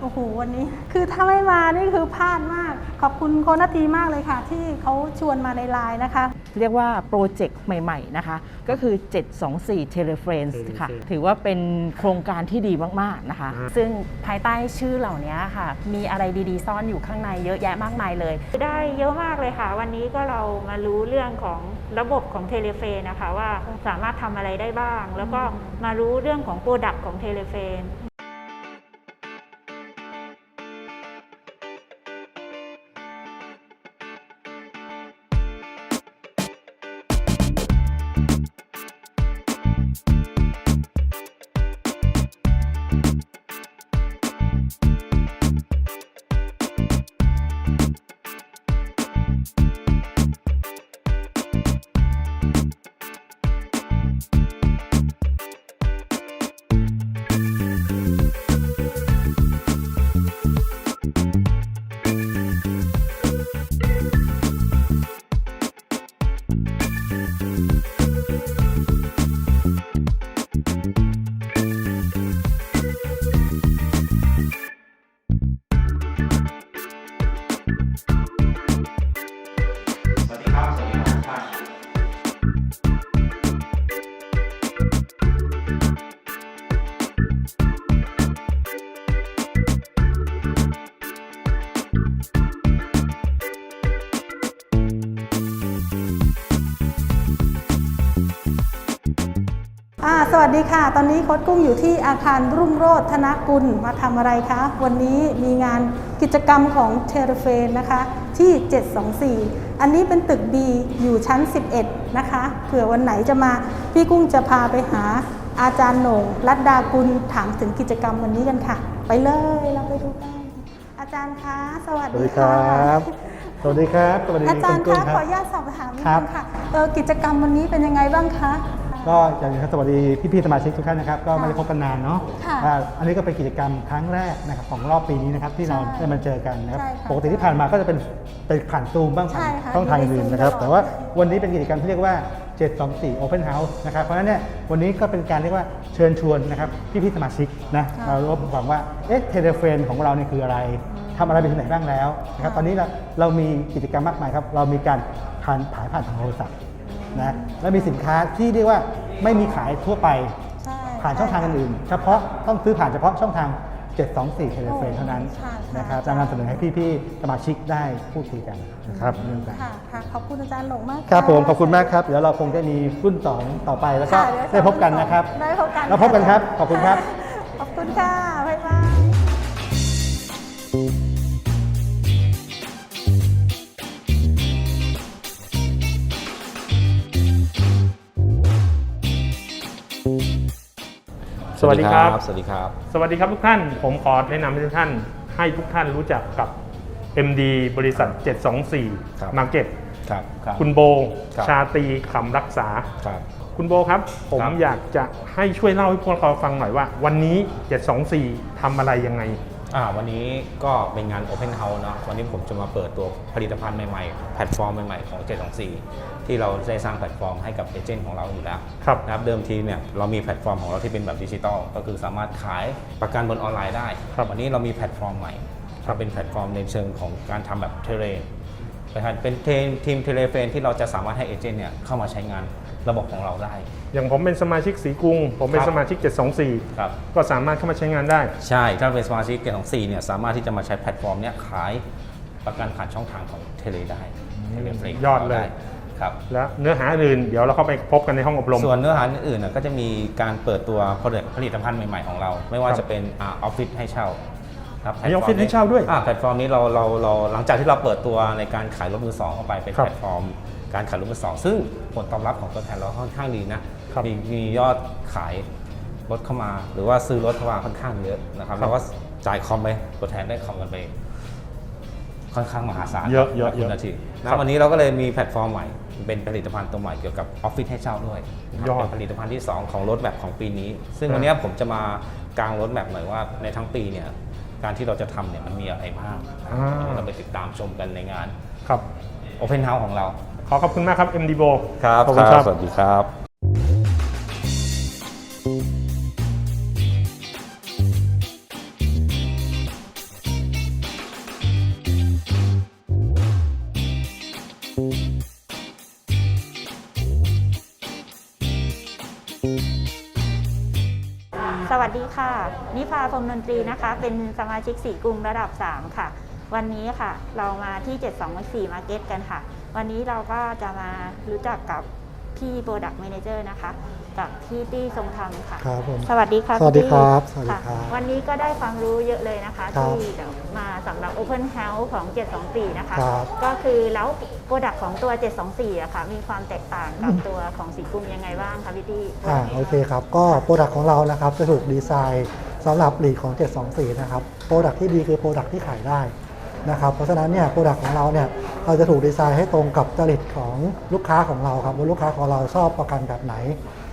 โอ้โหวันนี้ คือถ้าไม่มานี่คือพลาดมาก ขอบคุณโคนาทีมากเลยค่ะ ที่เขาชวนมาในไลน์นะคะ เรียกว่าโปรเจกต์ใหม่ ๆ นะคะ ก็คือ 724 Telefriends ค่ะ Telefriends ถือว่าเป็นโครงการที่ดีมาก ๆ นะคะ ซึ่งภายใต้ชื่อเหล่านี้ค่ะ มีอะไรดีๆ ซ่อนอยู่ข้างในเยอะแยะมากมายเลย ได้เยอะมากเลยค่ะ วันนี้ก็เรามารู้เรื่องของระบบของเทเลเฟนนะคะว่าสามารถทำอะไรได้บ้าง แล้วก็มารู้เรื่องของโปรดักต์ของเทเลเฟน สวัสดีค่ะ ตอนนี้โค้ดกุ้งอยู่ที่อาคารรุ่งโรจน์ธนกุลมาทำอะไรคะ วันนี้มีงานกิจกรรมของเทเรเฟนนะคะที่ 724 อันนี้เป็นตึก B อยู่ชั้น 11 นะคะเผื่อวันไหนจะมาพี่กุ้งจะพาไปหาอาจารย์โหน่งรัตดากุลถามถึงกิจกรรมวันนี้กันค่ะ ไปเลยเราไปดูกันอาจารย์คะสวัสสวัสดีดีคค่ะรับสวัสดีครับสวัสดีอาจารย์ณกุ้คะงขออนุญาตสอบถามนิดครันึบงค่ะเออกิจกรรมวันนี้เป็นยังไงบ้างคะ ก็อย่างนี้ครับสวัสดีพี่ๆสมาชิกทุกท่านนะครับก็ไม่ได้พบกันนานเนาะค่ะอ่าอันนี้ก็เป็นกิจกรรมครั้งแรกนะครับของรอบปีนี้นะครับที่เราใช่ได้มาเจอกันนะครับใช่ค่ะปกติที่ผ่านมาก็จะเป็นเป็นผ่านซูมบ้างผ่านใช่ค่ะช่องทางอยู่ในอื่นนะครับ Zoom ตลอด แต่ว่าวันนี้เป็นกิจกรรมที่เรียกว่า 724 Open House นะครับเพราะฉะนั้นเนี่ยวันนี้ก็เป็นการเรียกว่าเชิญชวนนะครับพี่ๆสมาชิกนะค่ะมาร่วมฟังว่าเอ๊ะเทเลเฟนของเราเนี่ยคืออะไรทำอะไรไปถึงไหนบ้างแล้วนะครับค่ะตอนนี้เราเรามีกิจกรรมมากมายครับเรามีการผ่านผายผ่านทางโทรศัพท์ นะและมีสินค้าที่เรียกว่าไม่มีขายทั่วไปใช่ผ่านช่องทางอื่นๆเฉพาะต้องซื้อผ่านเฉพาะช่องทาง 724เทเลเฟนเท่านั้นค่ะค่ะ นะครับจะนำเสนอให้พี่ๆสมาชิกได้พูดคุยกันนะครับเรื่องกันค่ะค่ะ ขอบคุณอาจารย์หลงมากครับผมะขอบคุณมากครับ เดี๋ยวเราคงจะมีรุ่นสองต่อไปแล้วก็ค่ะเยวได้พบกันนะครับ ได้พบกันแล้วพบกันครับขอบคุณครับ ขอบคุณค่ะ บ๊ายบาย สวัสดีครับ สวัสดีครับ สวัสดีครับทุกท่าน ผมขอแนะนำให้ทุกท่าน ให้ทุกท่านรู้จักกับ MD บริษัท ครับ 724 Market ครับครับ คุณโบ ครับ ชาตรีคำรักษา ครับ คุณโบครับ ผมครับ อยากจะให้ช่วยเล่าให้พวกเราฟังหน่อยว่า วันนี้ 724ทำอะไรยังไง อ่าวันนี้ก็เป็นงาน Open House เนาะวันนี้ผมจะมาเปิดตัวผลิตภัณฑ์ใหม่ๆ แพลตฟอร์มใหม่ๆ ของ 724 ที่เราได้สร้างแพลตฟอร์มให้กับเอเจนต์ของเราอยู่แล้วครับนะครับเดิมทีเนี่ยเรามีแพลตฟอร์มของเราที่เป็นแบบดิจิตอลก็คือสามารถขายประกันบนออนไลน์ได้ครับวันนี้เรามีแพลตฟอร์มใหม่ครับเป็นแพลตฟอร์มในเชิงของการทำแบบเทเลนะครับเป็นทีมเทเลเฟนที่เราจะสามารถให้เอเจนต์เนี่ยเข้ามาใช้งาน ระบบของเราได้ อย่างผมเป็นสมาชิกสีกรุง ผมเป็นครับ สมาชิกครับ724ก็สามารถเข้ามาใช้งานได้ ใช่ ถ้าเป็นสมาชิกเกตของ4เนี่ยสามารถที่จะมาใช้แพลตฟอร์มเนี่ยขายประกันผ่านช่องทางของเทเลได้เทเลฟลิกยอดเลย ครับ และเนื้อหาอื่นเดี๋ยวเราเข้าไปพบกันในห้องอบรม ส่วนเนื้อหาอื่นๆน่ะก็จะมีการเปิดตัวผลิตภัณฑ์ใหม่ๆของเรา ไม่ว่าครับจะเป็นออฟฟิศให้เช่าครับมีออฟฟิศให้เช่าด้วยอ่แพลตฟอร์มนี้เราเราเราหลังจากที่เราเปิดตัวในการขายรถมือสองเข้าไปเป็นครับ แพลตฟอร์ม การขายรถมือสองซึ่งผลตอบรับของตัวแทนเราค่อนข้างดีนะครับมีมียอดขายรถเข้ามา หรือว่าซื้อรถเข้ามาค่อนข้างเยอะนะครับครับแล้วก็จ่ายคอมไปตัวแทนได้คอมกันไปค่อนข้างมหาศาลเยอะเยอะครับคุณเยอะนาทีครันะบวันนี้เราก็เลยมีแพลตฟอร์มใหม่ เป็นผลิตภัณฑ์ตัวใหม่เกี่ยวกับออฟฟิศให้เช่าด้วยนะครับยอดเป็นผลิตภัณฑ์ที่ 2 ของรถแบบของปีนี้ ซึ่งครับวันนี้ผมจะมากางรถแบบหน่อยว่าในทั้งปีเนี่ยการที่เราจะทำเนี่ยมันมีอะไรบ้างอ่าเราไปติดตามชมกันในงานครับ Open House ของเรา ขอขอบคุณมากครับ MD Bo ครับขอบคุณครับ สวัสดีครับสวัสดีค่ะ นิพาพรมดนตรีนะคะ เป็นสมาชิกสีกรุงระดับ 3 ค่ะ วันนี้ค่ะ เรามาที่ 724 Market กันค่ะ วันนี้เราก็จะมารู้จักกับพี่ Product Manager นะคะกับพี่ตี้ทรงธรรมค่ะ ครับผม สวัสดีค่ะสวัสดีพี่ครับตี้สวัสดีครับะวันนี้ก็ได้ความรู้เยอะเลยนะคะ ครับที่จะมาสำหรับ Open House ของ 724 นะคะ ครับก็คือแล้วโปรดักของตัว 724อะค่ะ มีความแตกต่างกับตัวของสีกรุงยังไงบ้างคะพี่ตี้ อ่าโอเคครับ ก็โปรดักของเรานะครับจะถูกดีไซน์สำหรับลีดของ 724 นะครับโปรดักที่ดีคือโปรดักที่ขายได้ นะครับเพราะฉะนั้นเนี่ยโปรดักของเราเนี่ยเราจะถูกดีไซน์ให้ตรงกับจริตของลูกค้าของเราครับว่าลูกค้าของเราชอบประกันแบบไหน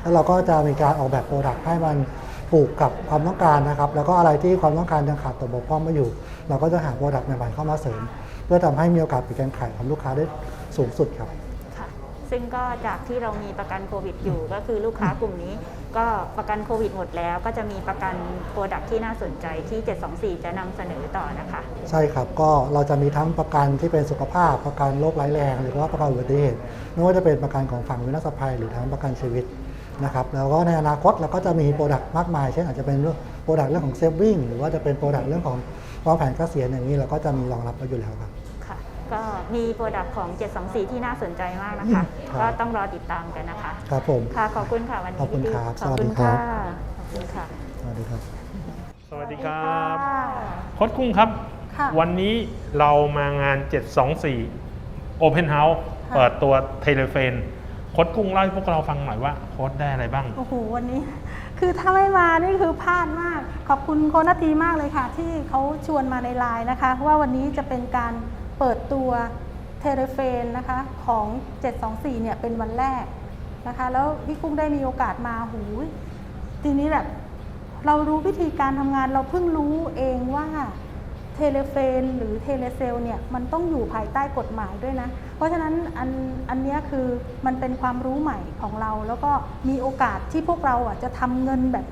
แล้วเราก็จะมีการออกแบบโปรดักให้มันผูกกับความต้องการนะครับ แล้วก็อะไรที่ความต้องการยังขาดตัวบกพร่องไม่อยู่ เราก็จะหาโปรดักใหม่ๆเข้ามาเสริม เพื่อทำให้มีโอกาสปิดการขายของลูกค้าได้สูงสุดครับค่ะซึ่งก็จากที่เรามีประกันโควิดอยู่ก็คือลูกค้ากลุ่มนี้ ก็ประกันโควิดหมดแล้ว ก็จะมีประกันโปรดักที่น่าสนใจที่ 724 จะนำเสนอต่อนะคะ ใช่ครับ ก็เราจะมีทั้งประกันที่เป็นสุขภาพประกันโรคร้ายแรง หรือว่าประกันอุบัติเหตุไม่ว่าจะเป็นประกันของฝั่งวินาศภัยหรือทั้งประกันชีวิตนะครับแล้วก็ในอนาคตเราก็จะมีโปรดักต์มากมาย เช่นอาจจะเป็นเรื่องโปรดักต์เรื่องของเซฟวิ่งหรือว่าจะเป็นโปรดักต์เรื่องของวางแผนเกษียณอย่างนี้เราก็จะมีรองรับไว้อยู่แล้วครับ ก็มีโปรดักของ 724 ที่น่าสนใจมากนะคะ ครับ ก็ต้องรอติดตามกันนะคะ ครับผม ค่ะ ขอบคุณค่ะวันนี้ขอบคุณพี่ครับขอบคุณสวัสดีครัค่ะบ ขอบคุณค่ะสวัสดีครับ สวัสดีครับค่ะโค้ดกุ้งครับ ค่ะ วันนี้เรามางาน 724 Open House ค่ะ เปิดตัวเทเลเฟนโค้ดกุ้งเล่าให้พวกเราฟังหน่อยว่าโค้ดได้อะไรบ้าง โอ้โหวันนี้ คือถ้าไม่มานี่คือพลาดมาก ขอบคุณโคนนาทีมากเลยค่ะ ที่เขาชวนมาในไลน์นะคะ ว่าวันนี้จะเป็นการ เปิดตัวเทเลเฟนนะคะของ 724 เนี่ยเป็นวันแรกนะคะ แล้วพี่กุ้งได้มีโอกาสมาหูทีนี้แบบเรารู้วิธีการทำงานเราเพิ่งรู้เองว่าเทเลเฟนหรือเทเลเซลเนี่ยมันต้องอยู่ภายใต้กฎหมายด้วยนะ เพราะฉะนั้นอันอันนี้คือมันเป็นความรู้ใหม่ของเรา แล้วก็มีโอกาสที่พวกเราอะจะทำเงินแบบ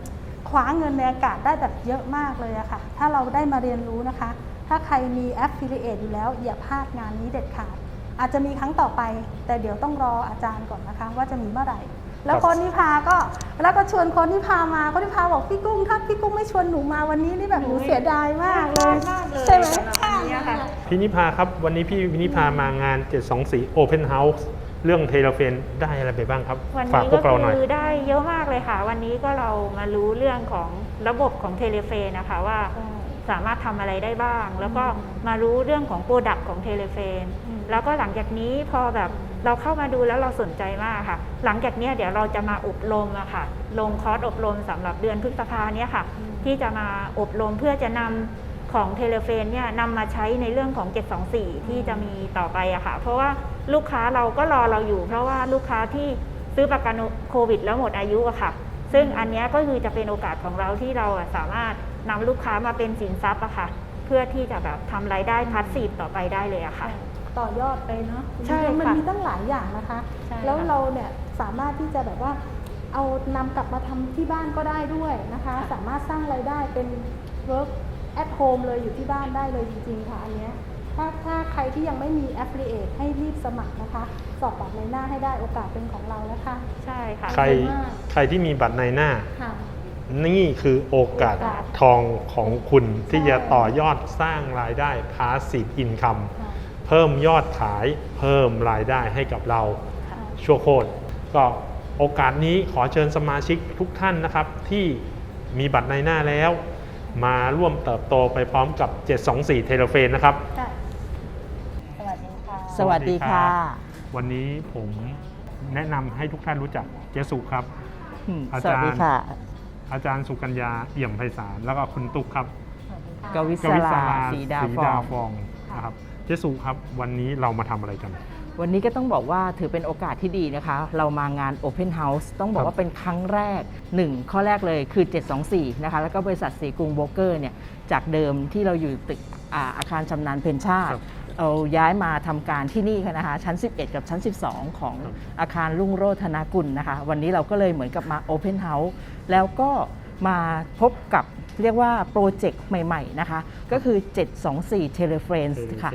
คว้าเงินในอากาศได้แบบเยอะมากเลยอะค่ะ ถ้าเราได้มาเรียนรู้นะคะ ถ้าใครมี affiliate อยู่แล้วอย่าพลาดงานนี้เด็ดขาด อาจจะมีครั้งต่อไป แต่เดี๋ยวต้องรออาจารย์ก่อนนะคะ ว่าจะมีเมื่อไหร่ แล้วครับคนที่พาก็แล้วก็ชวนคนที่พามาคนที่พาบอกพี่กุ้งถ้าพี่กุ้งไม่ชวนหนูมาวันนี้นี่แบบหนูเสียดายมากเลยมากเลยใช่ไหมสำหรับวันนี้ค่ะพี่นิพาครับวันนี้พี่นิพามางาน 724 Open House เรื่องเทเลเฟนได้อะไรไปบ้างครับ วันฝากนี้พก็วกเราหน่อยคือได้เยอะมากเลยค่ะ วันนี้ก็เรามารู้เรื่องของระบบของเทเลเฟนนะคะว่า สามารถทำอะไรได้บ้าง แล้วก็มารู้เรื่องของโปรดักของเทเลเฟนอืมแล้วก็หลังจากนี้พอแบบเราเข้ามาดูแล้วเราสนใจมากค่ะ หลังจากเนี้ยเดี๋ยวเราจะมาอบรมอะค่ะ ลงคอร์สอบรมสำหรับเดือนพฤษภาเนี้ยค่ะ ที่จะมาอบรมเพื่อจะนำของเทเลเฟนเนี่ยนำมาใช้ในเรื่องของ 724 ที่จะมีต่อไปอะค่ะ เพราะว่าลูกค้าเราก็รอเราอยู่ เพราะว่าลูกค้าที่ซื้อประกันโควิด แล้วหมดอายุอะค่ะ ซึ่งอันเนี้ยก็คือจะเป็นโอกาสของเราที่เราอะสามารถ นำลูกค้ามาเป็นสินทรัพย์อะค่ะ เพื่อที่จะแบบทำรายได้พัสซีฟต่อไปได้เลยอะค่ะ ต่อยอดไปเนาะใช่จริงๆมันค่ะมีตั้งหลายอย่างนะคะ ใช่ค่ะ แล้วเราเนี่ยสามารถที่จะแบบว่า เอานำกลับมาทำที่บ้านก็ได้ด้วยนะคะ สามารถสร้างรายได้เป็น work at home เลยอยู่ที่บ้านได้เลยจริงๆค่ะอันเนี้ยถ้าถ้าใครที่ยังไม่มี affiliate ให้รีบสมัครนะคะ สอบบัตรในหน้าให้ได้โอกาสเป็นของเรานะคะใช่ค่ะ ใครขอบคุณมาก ใครที่มีบัตรในหน้า ค่ะ นี่คือโอกาสโอกาสทองของคุณที่ใช่จะต่อยอดสร้างรายได้ passive income ค่ะเพิ่มยอดขายเพิ่มรายได้ให้กับเราค่ะชั่วโคตรก็โอกาสนี้ขอเชิญสมาชิกทุกท่านนะครับ ที่มีบัตรในหน้าแล้ว มาร่วมเติบโตไปพร้อมกับ 724 เทเลเฟนนะครับค่ะสวัสดีค่ะ สวัสดีค่ะ วันนี้ผมแนะนำให้ทุกท่านรู้จักเจสุครับอืมอาสจารย์วัสดีค่ะ อาจารย์สุกัญญาเอี่ยมไพศาลแล้วก็คุณตุ๊กครับกวิศกวิศราราศรีดาศรีฟอดางฟองนะครับเจสุครับวันนี้เรามาทำอะไรกัน วันนี้ก็ต้องบอกว่าถือเป็นโอกาสที่ดีนะคะ เรามางาน Open House ต้องบอคกรับว่าเป็นครั้งแรก 1 ข้อแรกเลยคือ 724 นะคะ แล้วก็บริษัทสีกรุงโบรกเกอร์เนี่ย จากเดิมที่เราอยู่ตึกอาอาคารชำนาญเพนชาติครับ เราย้ายมาทำการที่นี่ค่ะนะคะชั้น 11 กับชั้น 12 ของครับอาคารรุ่งโรจนากุลนะคะ วันนี้เราก็เลยเหมือนกับมา Open House แล้วก็มาพบกับเรียกว่าโปรเจกต์ใหม่ ๆ นะคะ ก็คือ 724 Telefriends ค่ะ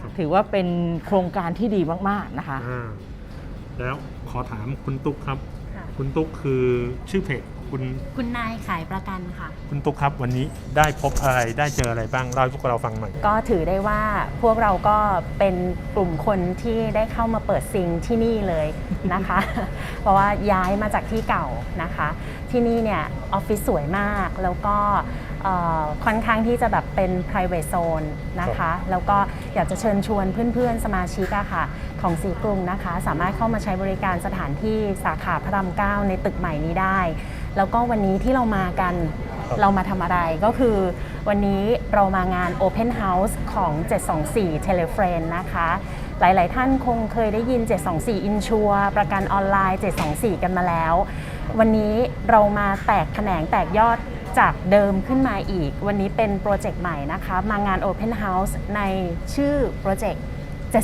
ครับถือว่าเป็นโครงการที่ดีมาก ๆ นะคะอ่าแล้วขอถามคุณตุ๊กครับค่ะคุณตุ๊กคือชื่อเพจ คุณคุณนายขายประกันค่ะ คุณตุ๊กครับวันนี้ได้พบอะไรได้เจออะไรบ้างเล่าให้พวกเราฟังหน่อย ก็ถือได้ว่าพวกเราก็เป็นกลุ่มคนที่ได้เข้ามาเปิดซิงที่นี่เลยนะคะ เพราะว่าย้ายมาจากที่เก่านะคะ ที่นี่เนี่ยออฟฟิศสวยมากแล้วก็เอ่อค่อนข้างที่จะแบบเป็น private zone นะคะ แล้วก็อยากจะเชิญชวนเพื่อนๆ สมาชิกอะค่ะ ของสีกรุงนะคะ สามารถเข้ามาใช้บริการสถานที่สาขาพระรามเก้าในตึกใหม่นี้ได้ แล้วก็วันนี้ที่เรามากันครับเรามาทำอะไรก็คือวันนี้เรามางาน Open House ของ 724 Telefriend นะคะ หลายๆท่านคงเคยได้ยิน 724 Insure ประกันออนไลน์ 724 กันมาแล้ว วันนี้เรามาแตกแขนงแตกยอดจากเดิมขึ้นมาอีก วันนี้เป็นโปรเจกต์ใหม่นะคะ มางาน Open House ในชื่อโปรเจกต์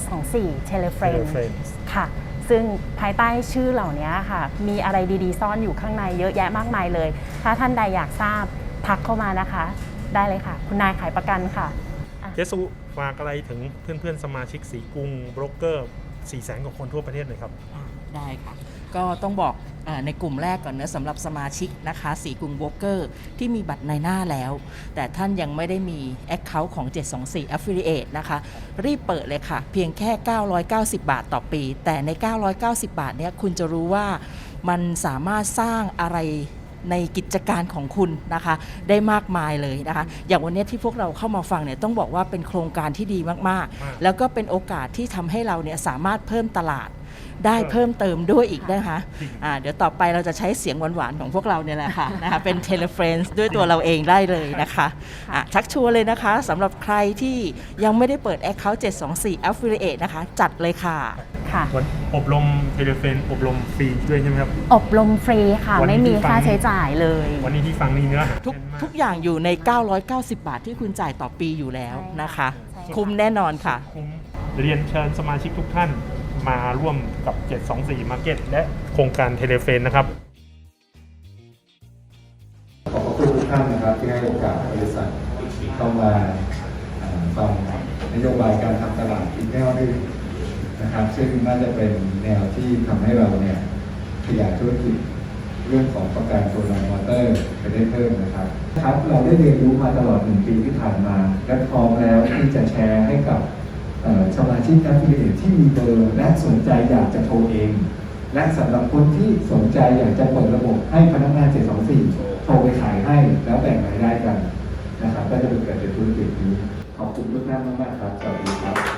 724 Telefriend Telefriends ค่ะ ซึ่ง ภายใต้ชื่อเหล่านี้ค่ะ มีอะไรดีๆ ซ่อนอยู่ข้างในเยอะแยะมากมายเลย ถ้าท่านใดอยากทราบทักเข้ามานะคะ ได้เลยค่ะ คุณนายขายประกันค่ะเจสุฝากอะไรถึงเพื่อนๆ สมาชิกสีกรุงโบรกเกอร์ 4 แสนกว่าคนทั่วประเทศเลยครับ ได้ค่ะ ก็ต้องบอกอาในกลุ่มแรกก่อนนะสำหรับสมาชิกนะคะสีกรุงโบรกเกอร์ ที่มีบัตรในหน้าแล้ว แต่ท่านยังไม่ได้มี Account ของ 724 Affiliate นะคะ รีบเปิดเลยค่ะ เพียงแค่ 990 บาทต่อปี แต่ใน 990 บาทเนี้ยคุณจะรู้ว่ามันสามารถสร้างอะไรในกิจการของคุณนะคะ ได้มากมายเลยนะคะ อย่างวันเนี้ยที่พวกเราเข้ามาฟังเนี่ยต้องบอกว่าเป็นโครงการที่ดีมากมากๆแล้วก็เป็นโอกาสที่ทำให้เราเนี่ยสามารถเพิ่มตลาด ได้เพิ่มเติมด้วยอีกนะคะอ่าเดี๋ยวต่อไปเราจะใช้เสียงหวานๆของพวกเราเนี่ยแหละค่ะนะคะเป็น t e l e f r i e n d s ด้วยตัวเราเองได้เลยนะคะอะชักชวนเลยนะคะสำหรับใครที่ยังไม่ได้เปิด Account 724 Affiliate นะคะ จัดเลยค่ะค่ะวันอบรมเทเลเฟนอบรมฟรีด้วยใช่ไหมครับ อบรมฟรีค่ะวันนี้ไม่มีที่ฟังค่าใช้จ่ายเลย วันนี้ที่ฟังนี่เนื้อหาทุกแน่นมากทุกอย่างอยู่ใน 990 บาทที่คุณจ่ายต่อปีอยู่แล้วนะคะใช่ค่ะคุ้มแน่นอนค่ะคุ้มเรียนเชิญสมาชิกทุกท่าน มาร่วมกับ 724 Market และโครงการเทเลเฟนนะครับ ขอบพระคุณทุกท่านนะครับที่ให้โอกาสบริษัทเข้ามาฟังนโยบายการทำตลาดอีกแนวหนึงนะครับ ซึ่งน่าจะเป็นแนวที่ทำให้เราเนี่ยขยายธุรกิจเรื่องของประกันตัวนอนมอเตอร์ไปได้เพิ่มนะครับครับ เราได้เรียนรู้มาตลอดหนึ่งปีที่ผ่านมา และพร้อมแล้วที่จะแชร์ให้กับ สมาชิกนักธุรกิจที่มีเบอร์และสนใจอยากจะโทรเอง และสำหรับคนที่สนใจอยากจะเปิดระบบให้พนักงาน 724 โทรไปขายให้แล้วแบ่งรายได้กันนะครับก็จะเป็นเกิดเป็นธุรกิจนี้ขอบคุณทุกท่านมากๆครับ